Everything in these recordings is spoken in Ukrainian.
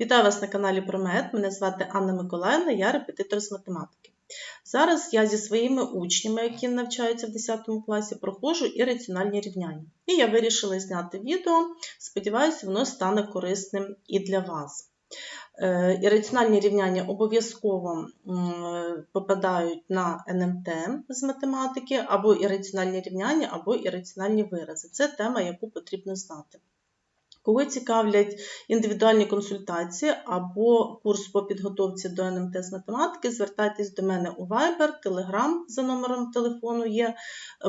Вітаю вас на каналі Промет. Мене звати Анна Миколаївна, я репетитор з математики. Зараз я зі своїми учнями, які навчаються в 10 класі, проходжу ірраціональні рівняння. І я вирішила зняти відео. Сподіваюся, воно стане корисним і для вас. Е, Ірраціональні рівняння обов'язково попадають на НМТ з математики, або ірраціональні рівняння, або ірраціональні вирази. Це тема, яку потрібно знати. Кого цікавлять індивідуальні консультації або курс по підготовці до НМТ з математики, звертайтесь до мене у Viber, Telegram за номером телефону є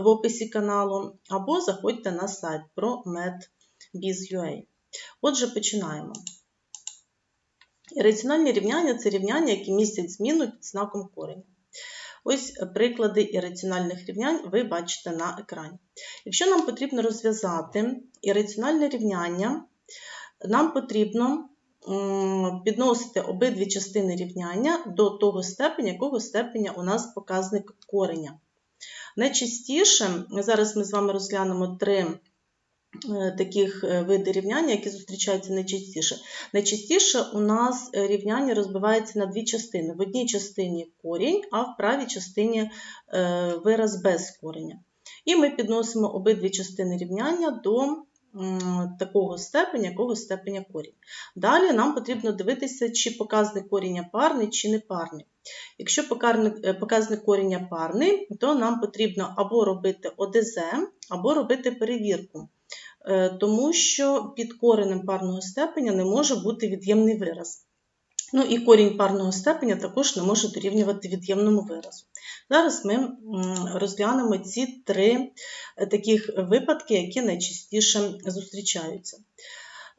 в описі каналу, або заходьте на сайт ProMedBiz.ua. Отже, починаємо. Ірраціональні рівняння це рівняння, які містять зміну під знаком кореня. Ось приклади ірраціональних рівнянь ви бачите на екрані. Якщо нам потрібно розв'язати ірраціональне рівняння, нам потрібно підносити обидві частини рівняння до того степеня, якого степеня у нас показник кореня. Найчастіше, зараз ми з вами розглянемо три е, таких е, види рівняння, які зустрічаються найчастіше. Найчастіше у нас рівняння розбивається на дві частини. В одній частині корінь, а в правій частині е, вираз без кореня. І ми підносимо обидві частини рівняння до такого степеня, якого степеня корінь. Далі нам потрібно дивитися, чи показник коріння парний, чи не парний. Якщо показник, е, коріння парний, то нам потрібно або робити ОДЗ, або робити перевірку. Е, Тому що під коренем парного степеня не може бути від'ємний вираз. Ну і корінь парного степеня також не може дорівнювати від'ємному виразу. Зараз ми розглянемо ці три е, таких випадки, які найчастіше зустрічаються.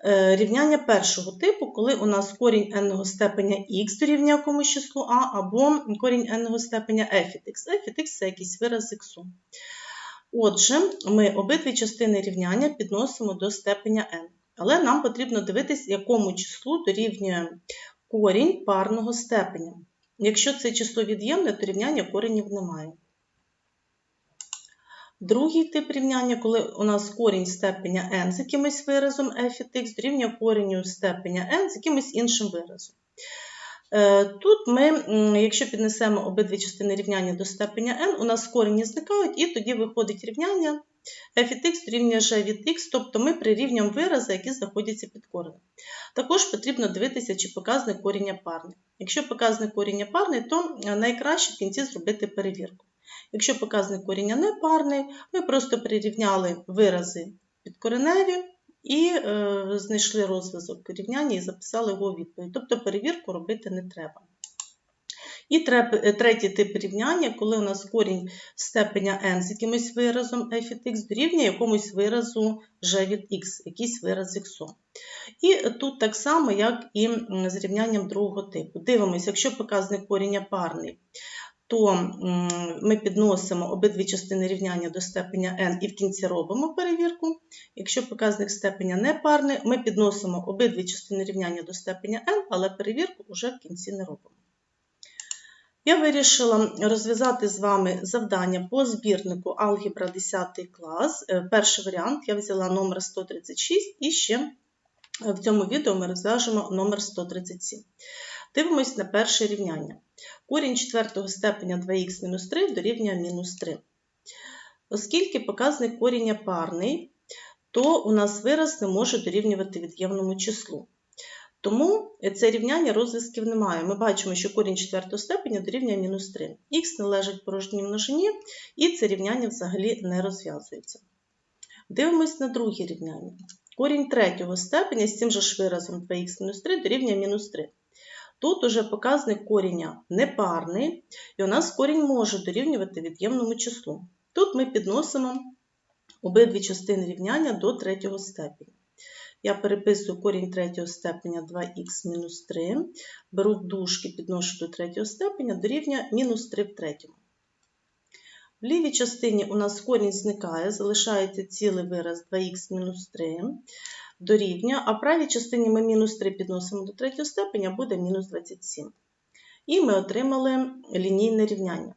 Е, Рівняння першого типу, коли у нас корінь n степеня х дорівнює якомусь числу а, або корінь n степеня f від x. f від x – це якийсь вираз х. Отже, ми обидві частини рівняння підносимо до степеня n. Але нам потрібно дивитись, якому числу дорівнює корінь парного степеня. Якщо це число від'ємне, то рівняння коренів немає. Другий тип рівняння, коли у нас корінь степеня n з якимось виразом f від x дорівнює кореню степеня n з якимось іншим виразом. Е, Тут ми, якщо піднесемо обидві частини рівняння до степеня n, у нас корені зникають, і тоді виходить рівняння f від x дорівнює g від x, тобто ми прирівнюємо вирази, які знаходяться під коренем. Також потрібно дивитися, чи показник коріння парний. Якщо показник коріння парний, то е, найкраще в кінці зробити перевірку. Якщо показник коріння не парний, ми просто прирівняли вирази підкореневі і е, знайшли розв'язок рівняння і записали його відповідь. Тобто перевірку робити не треба. І е, третій тип рівняння, коли у нас корінь степеня n з якимось виразом f від x дорівнює якомусь виразу g від x, якийсь вираз x. І тут так само, як і з рівнянням другого типу. Дивимося, якщо показник коріння парний, то ми підносимо обидві частини рівняння до степеня n і в кінці робимо перевірку. Якщо показник степеня не парний, ми підносимо обидві частини рівняння до степеня n, але перевірку вже в кінці не робимо. Я вирішила розв'язати з вами завдання по збірнику Алгебра 10 клас. Е, Перший варіант я взяла номер 136 і ще в цьому відео ми розв'яжемо номер 137. Дивимось на перше рівняння. Корінь четвертого степеня 2х-3 дорівнює мінус 3. Оскільки показник коріння парний, то у нас вираз не може дорівнювати від'ємному числу. Тому це рівняння розв'язків немає. Ми бачимо, що корінь четвертого степеня дорівнює мінус 3. Х належить порожній множині, і це рівняння взагалі не розв'язується. Дивимось на друге рівняння. Корінь третього степеня з цим же ж виразом 2х-3 дорівнює мінус 3. Тут уже показник коріння непарний, і у нас корінь може дорівнювати від'ємному числу. Тут ми підносимо обидві частини рівняння до третього степеня. Я переписую корінь третього степеня 2х мінус 3, беру дужки, підношу до третього степеня, дорівнює мінус 3 в третьому. В лівій частині у нас корінь зникає, залишається цілий вираз 2х мінус 3 дорівнює, а в правій частині ми мінус 3 підносимо до третього степеня, буде мінус 27. І ми отримали лінійне рівняння.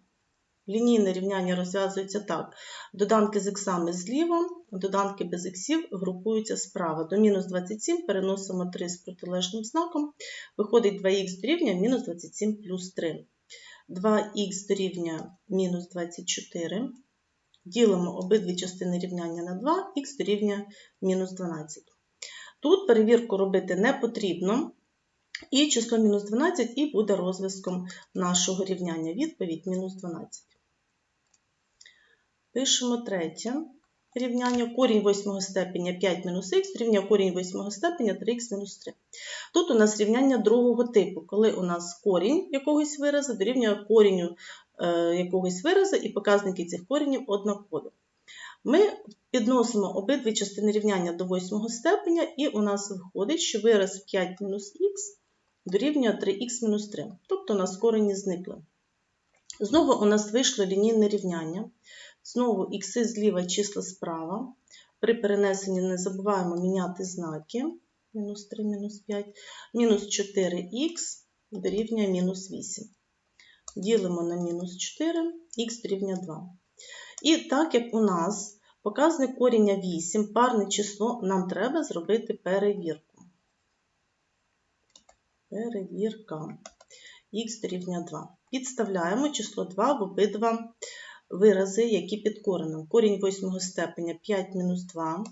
Лінійне рівняння розв'язується так. Доданки з іксами зліва, доданки без іксів групуються справа. До мінус 27 переносимо 3 з протилежним знаком. Виходить 2х дорівнює мінус 27 плюс 3. 2х дорівнює мінус 24. Ділимо обидві частини рівняння на 2, х дорівнює мінус 12. Тут перевірку робити не потрібно. І число мінус 12 і буде розв'язком нашого рівняння. Відповідь мінус 12. Пишемо третє рівняння. Корінь восьмого степеня 5 мінус х рівня корінь восьмого степеня 3х мінус 3. Тут у нас рівняння другого типу, коли у нас корінь якогось виразу дорівнює корінню е, якогось виразу, і показники цих коренів однакові. Ми підносимо обидві частини рівняння до восьмого степеня, і у нас виходить, що вираз 5 мінус х дорівнює 3х мінус 3. Тобто у нас корені зникли. Знову у нас вийшло лінійне рівняння. Знову ікси зліва, числа справа. При перенесенні не забуваємо міняти знаки. Мінус 3, мінус 5, мінус 4х дорівнює мінус 8. Ділимо на мінус 4, х дорівнює 2. І так як у нас показник коріння 8, парне число, нам треба зробити перевірку. Перевірка. Х дорівнює 2. Підставляємо число 2 в обидва вирази, які під коренем. Корінь восьмого степеня 5 мінус 2.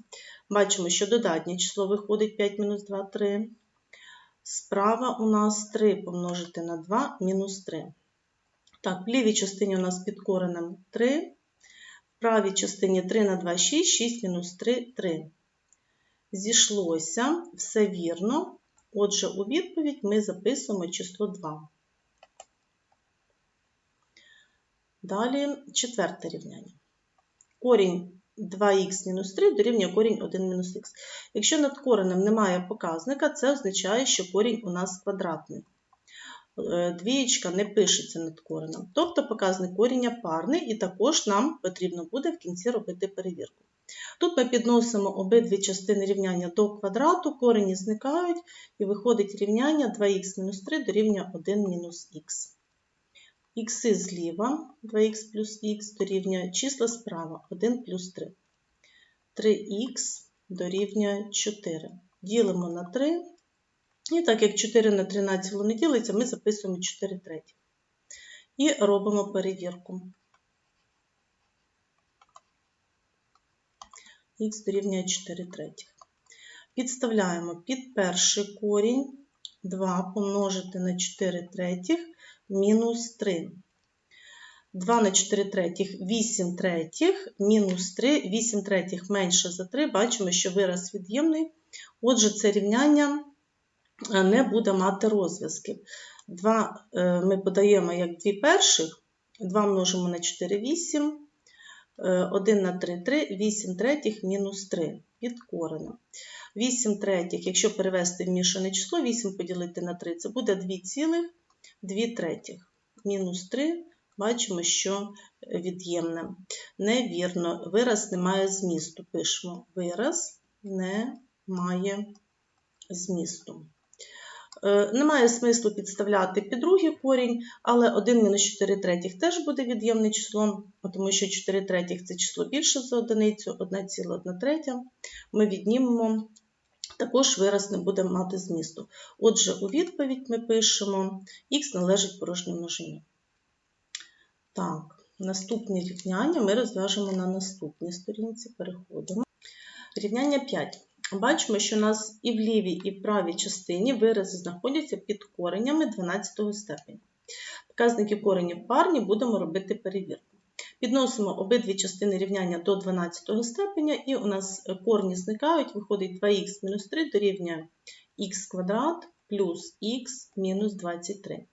Бачимо, що додатнє число виходить 5 мінус 2 3. Справа у нас 3 помножити на 2 мінус 3. Так, в лівій частині у нас під коренем 3. В правій частині 3 на 2 6, 6 мінус 3 3. Зійшлося, все вірно. Отже, у відповідь ми записуємо число 2. Далі четверте рівняння. Корінь 2х мінус 3 дорівнює корінь 1 мінус х. Якщо над коренем немає показника, це означає, що корінь у нас квадратний. Е, двієчка не пишеться над коренем. Тобто показник коріння парний, і також нам потрібно буде в кінці робити перевірку. Тут ми підносимо обидві частини рівняння до квадрату, корені зникають, і виходить рівняння 2х-3 дорівнює 1 мінус х. Зліва 2х плюс х дорівнює числа справа 1 плюс 3. 3х дорівнює 4. Ділимо на 3. І так як 4 на 13 не ділиться, ми записуємо 4 треті. І робимо перевірку. х дорівнює 4 третіх. Підставляємо під перший корінь 2 помножити на 4 третіх мінус 3. 2 на 4 третіх 8 третіх, мінус 3, 8 третіх менше за 3. Бачимо, що вираз від'ємний. Отже, це рівняння е, не буде мати розв'язків. 2 е, ми подаємо як 2 перших, 2 множимо на 4 8, 1 на 3 3, 8 третіх мінус 3 під коренем. 8 третіх, якщо перевести в мішане число, 8 поділити на 3, це буде 2 цілих 2 третіх. Мінус 3, бачимо, що від'ємне. Невірно, вираз не має змісту. Пишемо вираз не має змісту. Е, немає смислу підставляти під другий корінь, але 1 мінус 4 третіх теж буде від'ємне число, тому що 4 третіх це число більше за одиницю, 1,1 третя. Ми віднімемо, також вираз не буде мати змісту. Отже, у відповідь ми пишемо х належить порожній множині. Так, наступні рівняння ми розв'яжемо на наступній сторінці. Переходимо. Рівняння 5. Бачимо, що у нас і в лівій, і в правій частині вирази знаходяться під коренями 12 степеня. Показники коренів парні будемо робити перевірку. Підносимо обидві частини рівняння до 12 степеня, і у нас корні зникають, виходить 2х мінус 3 дорівнює х квадрат плюс х мінус 23.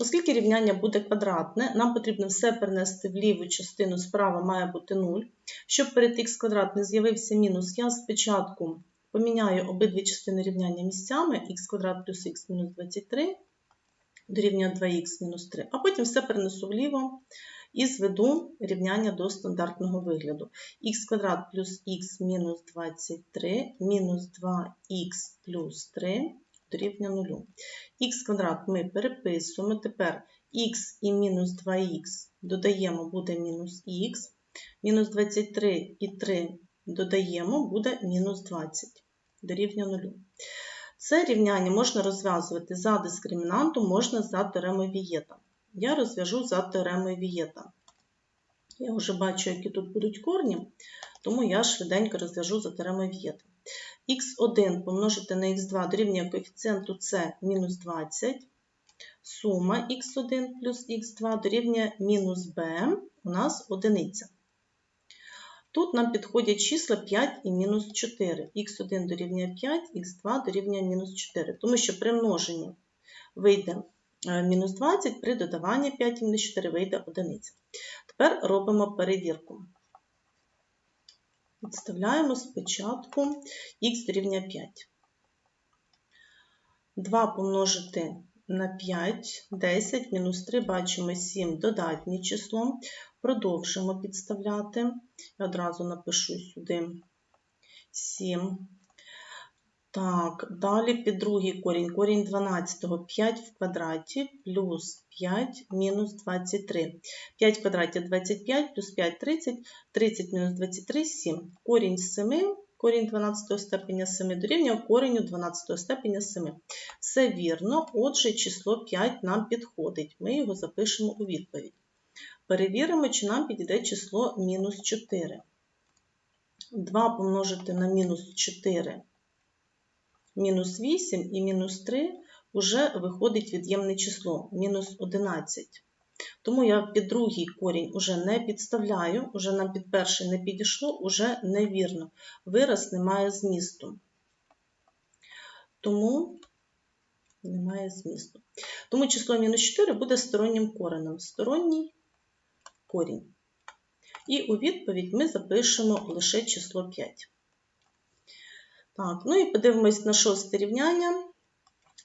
Оскільки рівняння буде квадратне, нам потрібно все перенести в ліву частину, справа має бути 0. Щоб перед х квадрат не з'явився мінус, я спочатку поміняю обидві частини рівняння місцями х квадрат плюс х мінус 23 дорівнює 2х мінус 3, а потім все перенесу вліво і зведу рівняння до стандартного вигляду. х квадрат плюс х мінус 23 мінус 2х плюс 3 дорівнює 0. Х квадрат ми переписуємо. Тепер х і мінус 2х додаємо, буде мінус х. Мінус 23 і 3 додаємо, буде мінус 20. Дорівнює 0. Це рівняння можна розв'язувати за дискримінантом, можна за теоремою Вієта. Я розв'яжу за теоремою Вієта. Я вже бачу, які тут будуть корні, тому я швиденько розв'яжу за теоремою Вієта. х1 помножити на х2 дорівнює коефіцієнту c мінус 20. Сума х1 плюс х2 дорівнює мінус b, у нас одиниця. Тут нам підходять числа 5 і мінус 4. х1 дорівнює 5, х2 дорівнює мінус 4. Тому що при множенні вийде мінус 20, при додаванні 5 мінус 4 вийде одиниця. Тепер робимо перевірку. Підставляємо спочатку х дорівнює 5. 2 помножити на 5, 10, мінус 3, бачимо 7 додатнє число. Продовжимо підставляти. Я одразу напишу сюди 7. Так, далі під другий корінь. Корінь 12, 5 в квадраті плюс 5 мінус 23. 5 в квадраті 25 плюс 5 30, 30 мінус 23 7. Корінь з 7, корінь 12 степеня 7 дорівнює коренню 12 степеня 7. Все вірно, отже, число 5 нам підходить. Ми його запишемо у відповідь. Перевіримо, чи нам підійде число мінус 4. 2 помножити на мінус 4 мінус 8 і мінус 3 вже виходить від'ємне число мінус 11. Тому я під другий корінь уже не підставляю, уже нам під перший не підійшло, уже невірно. Вираз не має змісту. Тому немає змісту. Тому число мінус 4 буде стороннім коренем. Сторонній корінь. І у відповідь ми запишемо лише число 5. Так, ну і подивимось на шосте рівняння.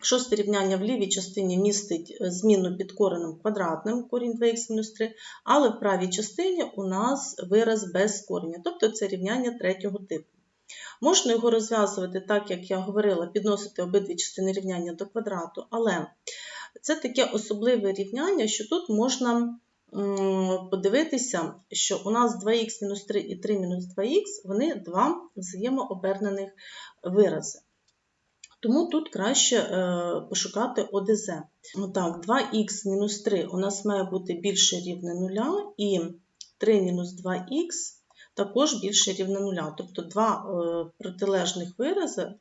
Шосте рівняння в лівій частині містить е, зміну під коренем квадратним, корінь 2х-3, але в правій частині у нас вираз без кореня, тобто це рівняння третього типу. Можна його розв'язувати так, як я говорила, підносити обидві частини рівняння до квадрату, але це таке особливе рівняння, що тут можна подивитися, що у нас 2х-3 і 3-2х вони два взаємообернених вирази. Тому тут краще е, пошукати ОДЗ. Так, 2х-3 у нас має бути більше рівне 0, і 3-2х також більше рівне 0. Тобто два е, протилежних вирази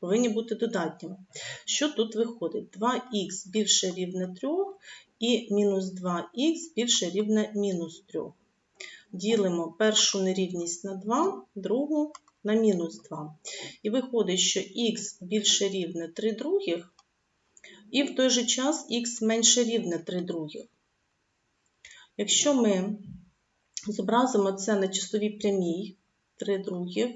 повинні бути додатніми. Що тут виходить? 2х більше рівне 3 і мінус 2х більше рівне мінус 3. Ділимо першу нерівність на 2, другу на мінус 2. І виходить, що х більше рівне 3 других, і в той же час х менше рівне 3 других. Якщо ми зобразимо це на числовій прямій 3 других,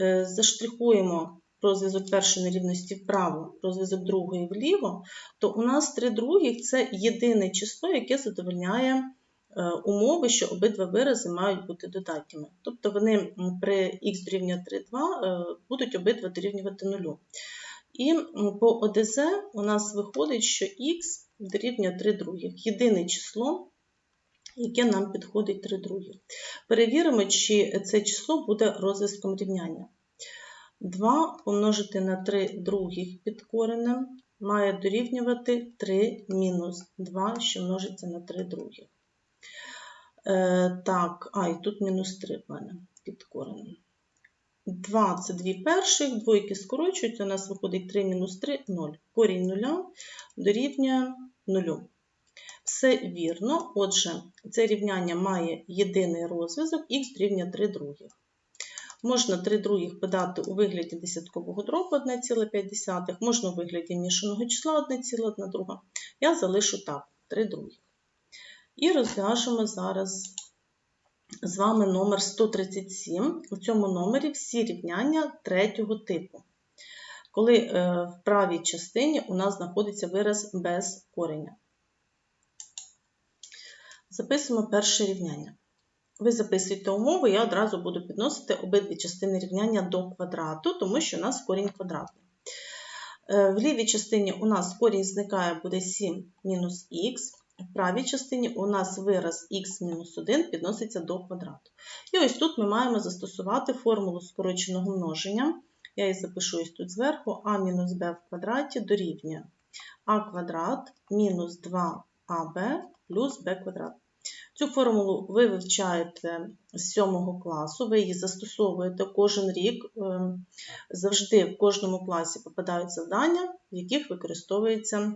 е, заштрихуємо розв'язок першої нерівності вправо, розв'язок другої вліво, то у нас 3 других це єдине число, яке задовольняє е, умови, що обидва вирази мають бути додатніми. Тобто вони при х дорівнює 3,2 е, будуть обидва дорівнювати 0. І по ОДЗ у нас виходить, що х дорівнює 3 других. Єдине число, яке нам підходить 3 других. Перевіримо, чи це число буде розв'язком рівняння. 2 помножити на 3 других під коренем має дорівнювати 3 мінус 2, що множиться на 3 других. Е, Так, а, і тут мінус 3 в мене під коренем. 2 це 2 перших, двойки скорочуються, у нас виходить 3 мінус 3 0. Корінь 0 дорівнює 0. Все вірно. Отже, це рівняння має єдиний розв'язок х дорівнює 3 других. Можна 3 других подати у вигляді десяткового дробу 1,5, можна у вигляді мішаного числа 1,1. Я залишу так, 3 других. І розв'яжемо зараз з вами номер 137. У цьому номері всі рівняння третього типу. Коли е, в правій частині у нас знаходиться вираз без кореня. Записуємо перше рівняння. Ви записуєте умови, я одразу буду підносити обидві частини рівняння до квадрату, тому що у нас корінь квадратний. Е, В лівій частині у нас корінь зникає, буде 7 мінус х. В правій частині у нас вираз х мінус 1 підноситься до квадрату. І ось тут ми маємо застосувати формулу скороченого множення. Я її запишу ось тут зверху, а мінус b в квадраті дорівнює а квадрат мінус 2аб плюс b квадрат. Цю формулу ви вивчаєте з 7 класу, ви її застосовуєте кожен рік. Ем, Завжди в кожному класі попадають завдання, в яких використовується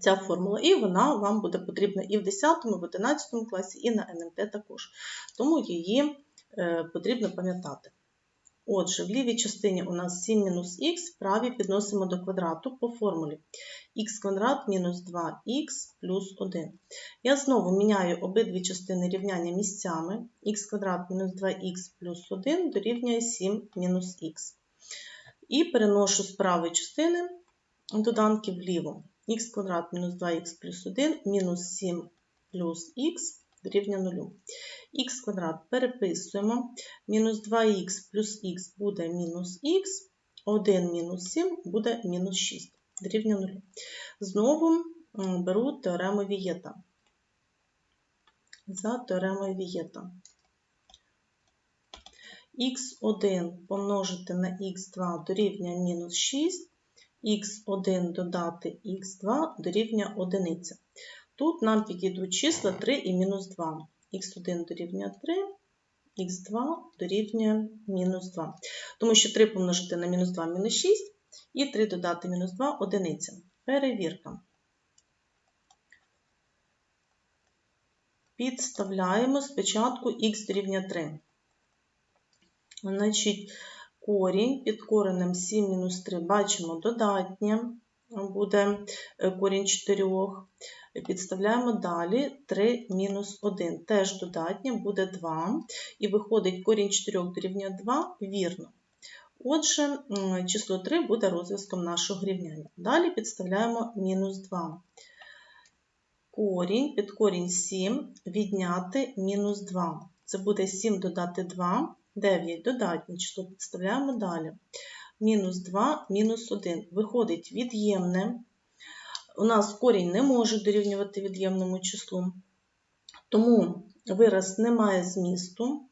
ця формула, і вона вам буде потрібна і в 10, і в 11 класі, і на НМТ також. Тому її е, потрібно пам'ятати. Отже, в лівій частині у нас 7 мінус х, в правій підносимо до квадрату по формулі х квадрат мінус 2х плюс 1. Я знову міняю обидві частини рівняння місцями. х квадрат мінус 2х плюс 1 дорівнює 7 мінус х. І переношу з правої частини доданки вліво. х квадрат мінус 2х плюс 1 мінус 7 плюс х дорівнює 0. х квадрат переписуємо. Мінус 2х плюс х буде мінус х, 1 мінус 7 буде мінус 6 дорівнює 0. Знову беру теорему Вієта. За теоремою Вієта. х1 помножити на х2 дорівнює мінус 6, х1 додати х2 дорівнює 1. Тут нам підійдуть числа 3 і мінус 2. х1 дорівнює 3, х2 дорівнює мінус 2. Тому що 3 помножити на мінус 2 мінус 6, і 3 додати мінус 2 одиниця. Перевірка. Підставляємо спочатку х дорівнює 3. Значить, корінь під коренем 7 мінус 3 бачимо додатнє, буде е, корінь 4. Підставляємо далі 3 мінус 1. Теж додатнє буде 2. І виходить корінь 4 дорівнює 2, вірно. Отже, число 3 буде розв'язком нашого рівняння. Далі підставляємо мінус 2. Корінь, під корінь 7 відняти мінус 2. Це буде 7 додати 2, 9 додатнє число підставляємо далі. Мінус 2, мінус 1. Виходить від'ємне. У нас корінь не може дорівнювати від'ємному числу. Тому вираз не має змісту.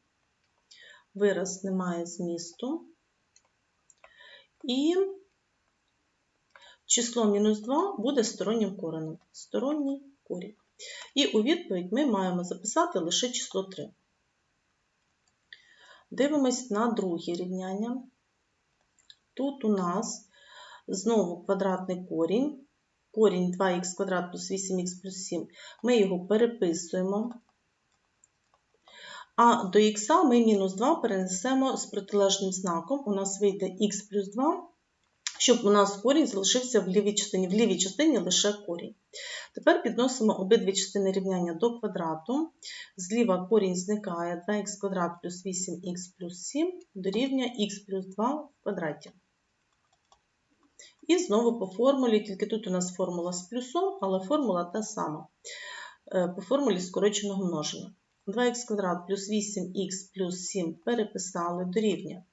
Вираз не має змісту. І число мінус 2 буде стороннім коренем. Сторонній корінь. І у відповідь ми маємо записати лише число 3. Дивимось на друге рівняння. Тут у нас знову квадратний корінь. Корінь 2х квадрат плюс 8х плюс 7. Ми його переписуємо. А до х ми мінус 2 перенесемо з протилежним знаком. У нас вийде х плюс 2, щоб у нас корінь залишився в лівій частині. В лівій частині лише корінь. Тепер підносимо обидві частини рівняння до квадрату. Зліва корінь зникає 2х квадрат плюс 8х плюс 7 дорівнює х плюс 2 в квадраті. І знову по формулі, тільки тут у нас формула з плюсом, але формула та сама. Е, По формулі скороченого множення. 2х квадрат плюс 8х плюс 7 переписали дорівнює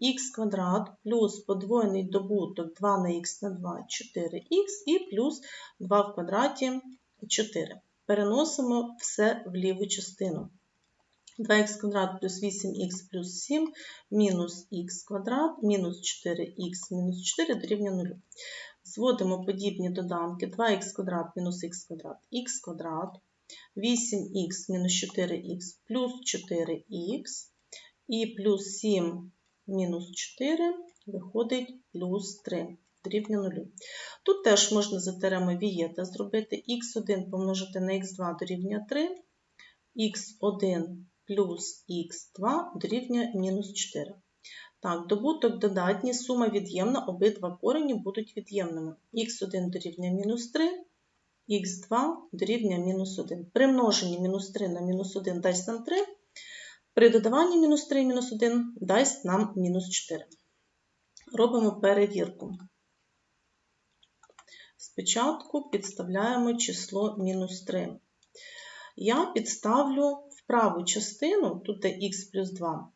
х квадрат плюс подвоєний добуток 2 на х на 2 4х і плюс 2 в квадраті 4. Переносимо все в ліву частину. 2х квадрат плюс 8х плюс 7 мінус х квадрат мінус 4х мінус 4 дорівнює 0. Зводимо подібні доданки 2х квадрат мінус х квадрат х квадрат 8х мінус 4х плюс 4х і плюс 7 мінус 4 виходить плюс 3 дорівнює 0. Тут теж можна за теоремою Вієта зробити х1 помножити на х2 дорівнює 3, х1 плюс х2 дорівнює мінус 4. Так, добуток додатній, сума від'ємна, обидва корені будуть від'ємними. х1 дорівнює мінус 3, х2 дорівнює мінус 1. При множенні мінус 3 на мінус 1 дасть нам 3, при додаванні мінус 3 мінус 1 дасть нам мінус 4. Робимо перевірку. Спочатку підставляємо число мінус 3. Я підставлю в праву частину, тут де х плюс 2,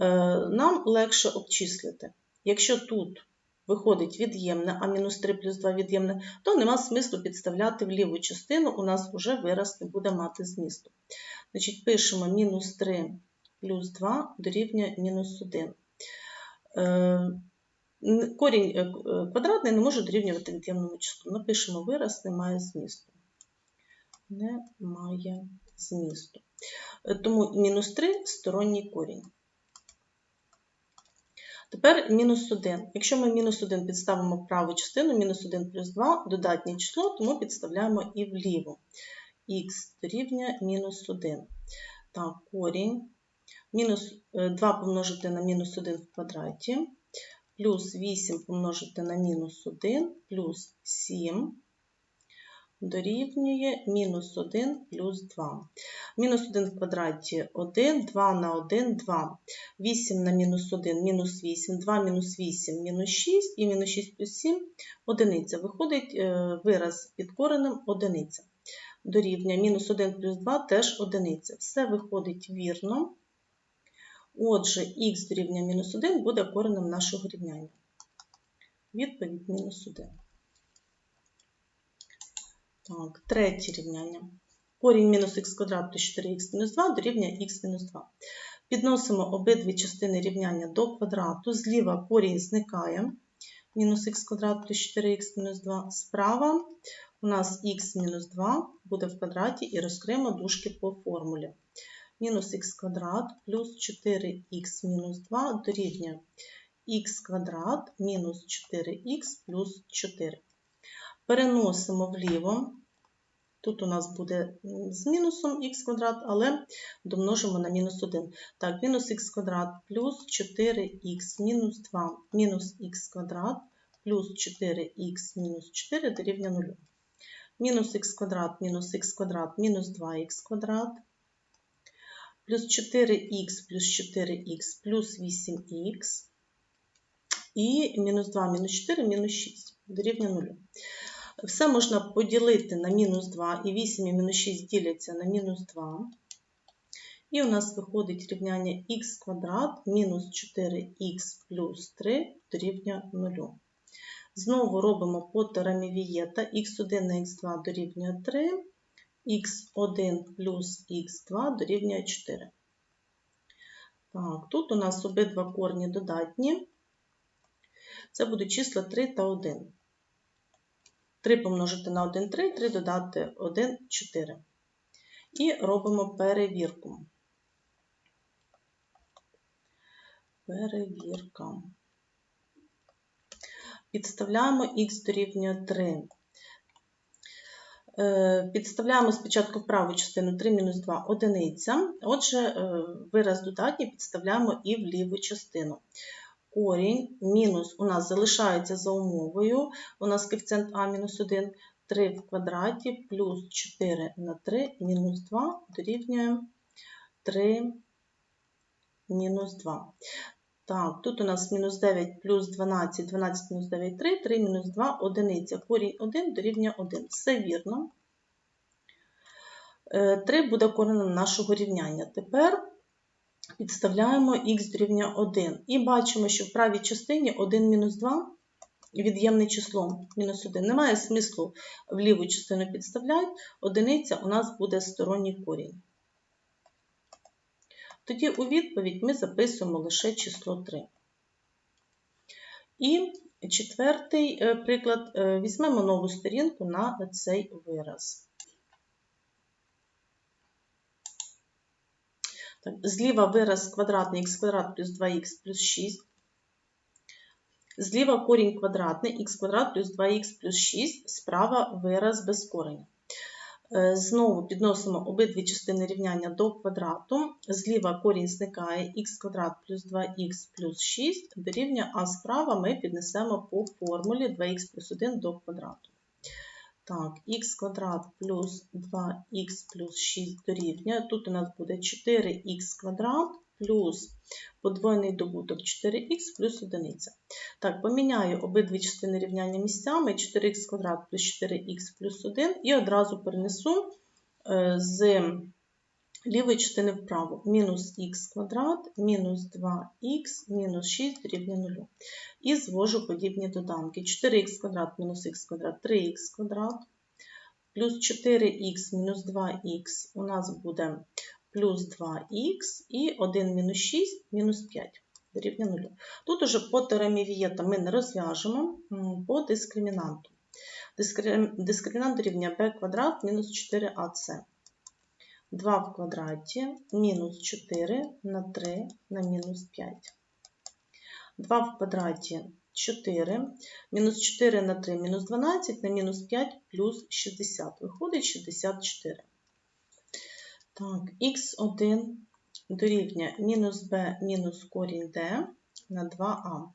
е, нам легше обчислити. Якщо тут виходить від'ємне, а мінус 3 плюс 2 від'ємне, то нема смислу підставляти в ліву частину, у нас вже вираз не буде мати змісту. Значить, пишемо мінус 3 плюс 2 дорівнює мінус 1. Е, Корінь е, квадратний не може дорівнювати від'ємному числу. Напишемо вираз, не має змісту. Не має змісту. Е, Тому мінус 3 сторонній корінь. Тепер мінус 1. Якщо ми мінус 1 підставимо в праву частину, мінус 1 плюс 2 додатнє число, тому підставляємо і вліву. Х дорівнює мінус 1. Так, корінь. Мінус е, 2 помножити на мінус 1 в квадраті, плюс 8 помножити на мінус 1, плюс 7 дорівнює мінус 1 плюс 2. Мінус 1 в квадраті 1, 2 на 1 – 2. 8 на мінус 1 – мінус 8, 2 мінус 8 – мінус 6, і мінус 6 плюс 7 – одиниця. Виходить е, вираз під коренем одиниця. Дорівнює мінус 1 плюс 2 теж одиниця. Все виходить вірно. Отже, х дорівнює мінус 1 буде коренем нашого рівняння. Відповідь мінус 1. Так, третє рівняння. Корінь мінус х квадрат плюс 4х мінус 2 дорівнює х мінус 2. Підносимо обидві частини рівняння до квадрату. Зліва корінь зникає. Мінус х квадрат плюс 4х мінус 2. Справа у нас х мінус 2 буде в квадраті і розкриємо дужки по формулі. Мінус х квадрат плюс 4х мінус 2 дорівнює х квадрат мінус 4х плюс 4. Переносимо вліво. Тут у нас буде з мінусом х квадрат, але домножимо на мінус 1. Так, мінус х квадрат плюс 4х мінус 2 мінус х квадрат плюс 4х мінус 4 дорівнює 0. Мінус х квадрат мінус х квадрат мінус 2х квадрат плюс 4х плюс 4х плюс 8х і мінус 2 мінус 4 мінус 6 дорівнює 0. Все можна поділити на мінус 2, і 8 і мінус 6 діляться на мінус 2. І у нас виходить рівняння х квадрат мінус 4х плюс 3 дорівнює 0. Знову робимо по теоремі Вієта. х1 на х2 дорівнює 3, х1 плюс х2 дорівнює 4. Так, тут у нас обидва корні додатні. Це будуть числа 3 та 1. 3 помножити на 1 – 3, 3 додати 1 – 4. І робимо перевірку. Перевірка. Підставляємо х дорівнює 3. Е, Підставляємо спочатку в праву частину 3 мінус 2 одиниця. Отже, е, вираз додатній підставляємо і в ліву частину. Корінь мінус у нас залишається за умовою. У нас коефіцієнт а мінус 1, 3 в квадраті плюс 4 на 3 мінус 2 дорівнює 3 мінус 2. Так, тут у нас мінус 9 плюс 12, 12 мінус 9, 3, 3 мінус 2, одиниця. Корінь 1 дорівнює 1. Все вірно. 3 буде коренем нашого рівняння. Тепер підставляємо х дорівнює 1. І бачимо, що в правій частині 1 мінус 2 від'ємне число мінус 1. Немає смислу в ліву частину підставляти. Одиниця у нас буде сторонній корінь. Тоді у відповідь ми записуємо лише число 3. І четвертий е, приклад. Е, Візьмемо нову сторінку на цей вираз. Зліва вираз квадратний х квадрат плюс 2х плюс 6. Зліва корінь квадратний х квадрат плюс 2х плюс 6. Справа вираз без кореня. Е, Знову підносимо обидві частини рівняння до квадрату. Зліва корінь зникає х квадрат плюс 2х плюс 6 дорівнює, а справа ми піднесемо по формулі 2х плюс 1 до квадрату. Так, х квадрат плюс 2х плюс 6 дорівнює. Тут у нас буде 4х квадрат плюс подвоєний добуток 4х плюс 1. Так, поміняю обидві частини рівняння місцями 4х квадрат плюс 4х плюс 1 і одразу перенесу е, з лівої частини вправо. Мінус х квадрат, мінус 2х, мінус 6 дорівнює 0. І звожу подібні доданки. 4х квадрат мінус х квадрат 3х квадрат. Плюс 4х мінус 2х у нас буде плюс 2х і 1 мінус 6 мінус 5 дорівнює 0. Тут уже по теоремі Вієта ми не розв'яжемо по дискримінанту. Дискри- Дискримінант дорівнює b квадрат мінус 4ac. 2 в квадраті мінус 4 на 3 на мінус 5. 2 в квадраті 4, мінус 4 на 3 мінус 12 на мінус 5 плюс 60. Виходить 64. Так, х1 дорівнює мінус b мінус корінь d на 2а.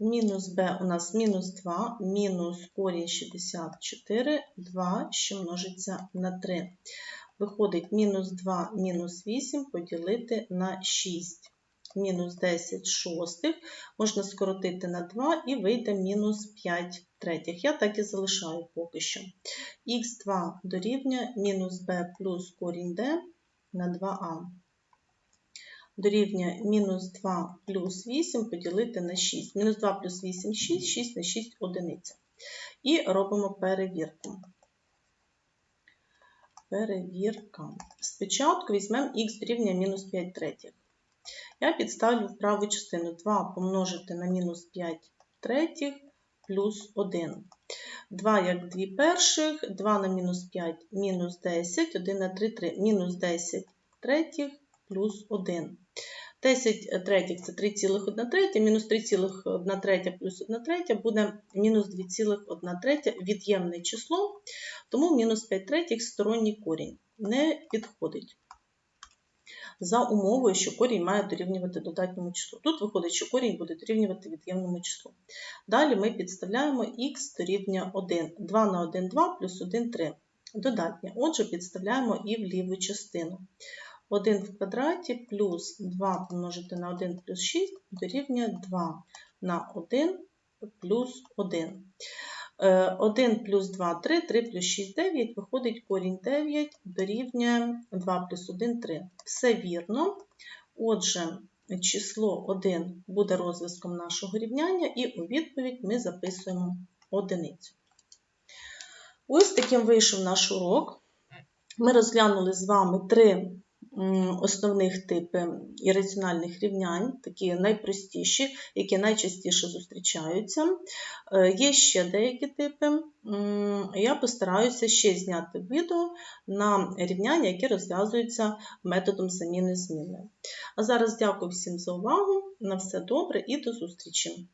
Мінус b у нас мінус 2, мінус корінь 64, 2, що множиться на 3. Виходить мінус 2 мінус 8 поділити на 6. Мінус 10 шостих можна скоротити на 2 і вийде мінус 5 третіх. Я так і залишаю поки що. х2 дорівнює мінус b плюс корінь d на 2а. Дорівнює мінус 2 плюс 8 поділити на 6. Мінус 2 плюс 8 – 6, 6 на 6 – одиниця. І робимо перевірку. Перевірка. Спочатку візьмемо х дорівнює мінус 5 третіх. Я підставлю в праву частину 2 помножити на мінус 5 третіх плюс 1. 2 як 2 перших, 2 на мінус 5 мінус 10, 1 на 3 3, мінус 10 третіх плюс 1. 10 третіх це 3,1 третя, мінус 3,1 третя плюс 1 третя буде мінус 2,1 третя від'ємне число, тому мінус 5 третіх сторонній корінь не підходить. За умовою, що корінь має дорівнювати додатньому числу. Тут виходить, що корінь буде дорівнювати від'ємному числу. Далі ми підставляємо х дорівнює 1. 2 на 1 – 2 плюс 1 – 3. Додатнє. Отже, підставляємо і в ліву частину. 1 в квадраті плюс 2 помножити на 1 плюс 6 дорівнює 2 на 1 плюс 1. 1 плюс 2 – 3, 3 плюс 6 – 9, виходить корінь 9 дорівнює 2 плюс 1 – 3. Все вірно. Отже, число 1 буде розв'язком нашого рівняння, і у відповідь ми записуємо одиницю. Ось таким вийшов наш урок. Ми розглянули з вами три основних типи ірраціональних рівнянь, такі найпростіші, які найчастіше зустрічаються. Е, Є ще деякі типи. Я постараюся ще зняти відео на рівняння, які розв'язуються методом заміни зміни. А зараз дякую всім за увагу. На все добре і до зустрічі!